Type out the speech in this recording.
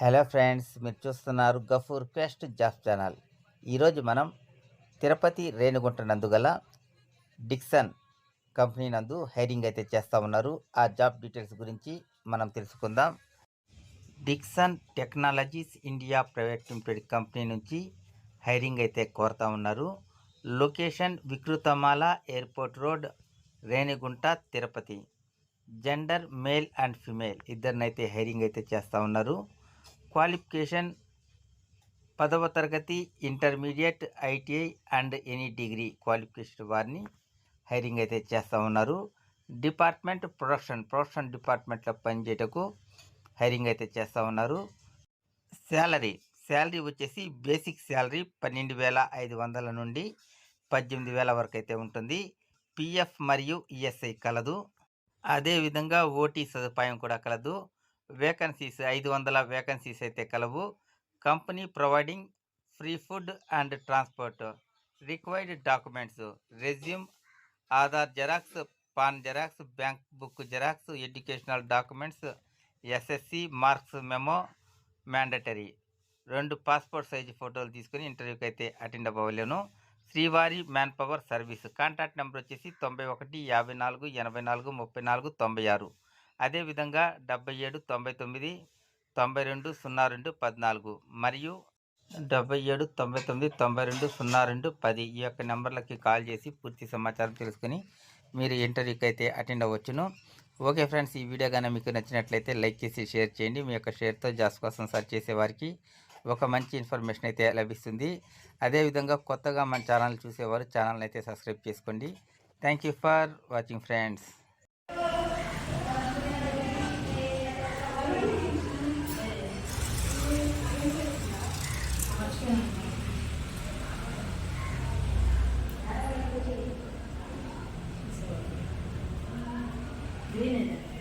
Hello friends మీరు చూస్తున్నారు Gafoor quest job channel. ఈరోజు మనం తిరుపతి రేణుగుంట నందు గల డిక్సన్ కంపెనీ నందు హైరింగ్ అయితే చేస్తూ ఉన్నారు. ఆ జాబ్ డీటెయిల్స్ గురించి మనం తెలుసుకుందాం. Dixon Technologies India Private Limited company నుంచి హైరింగ్ అయితే కోరుతూ ఉన్నారు. Location Vikruthamala airport road Renigunta Tirupati. Gender male and female ఇద్దరినైతే hiring అయితే చేస్తూ ఉన్నారు. క్వాలిఫికేషన్ పదవ తరగతి intermediate ITI and any degree qualification వారిని హైరింగ్ అయితే చేస్తూ ఉన్నారు. డిపార్ట్మెంట్ ప్రొడక్షన్ ప్రొడక్షన్ డిపార్ట్మెంట్లో పనిచేయటకు హైరింగ్ అయితే చేస్తూ ఉన్నారు. శాలరీ శాలరీ వచ్చేసి బేసిక్ శాలరీ పన్నెండు వేల ఐదు వందల నుండి పద్దెనిమిది వేల వరకు అయితే ఉంటుంది. పిఎఫ్ మరియు ఈఎస్ఐ కలదు. అదేవిధంగా ఓటీ సదుపాయం కూడా కలదు. వేకెన్సీస్ ఐదు వందల వేకెన్సీస్ అయితే కలవు. Company providing free food and transport required documents resume Aadhaar xerox PAN xerox bank book xerox educational documents SSC marks memo mandatory. రెండు పాస్పోర్ట్ సైజు ఫోటోలు తీసుకుని ఇంటర్వ్యూకి అయితే attend అవ్వలేను. Srivari man power service. Contact number వచ్చేసి తొంభై ఒకటి యాభై నాలుగు ఎనభై నాలుగు ముప్పై నాలుగు తొంభై ఆరు. అదేవిధంగా డెబ్బై ఏడు తొంభై తొమ్మిది తొంభై రెండు సున్నా రెండు పద్నాలుగు మరియు డెబ్బై ఏడు తొంభై తొమ్మిది తొంభై రెండు సున్నా రెండు పది ఈ యొక్క నెంబర్లకి కాల్ చేసి పూర్తి సమాచారం తెలుసుకుని మీరు ఇంటర్వ్యూకి అయితే అటెండ్ అవ్వచ్చును. ఓకే ఫ్రెండ్స్ ఈ వీడియో కానీ మీకు నచ్చినట్లయితే లైక్ చేసి షేర్ చేయండి. మీ యొక్క షేర్తో జాబ్స్ కోసం సెర్చ్ చేసే వారికి ఒక మంచి ఇన్ఫర్మేషన్ అయితే లభిస్తుంది. అదేవిధంగా కొత్తగా మన ఛానల్ చూసేవారు ఛానల్ అయితే సబ్స్క్రైబ్ చేసుకోండి. Thank you for watching friends. Green and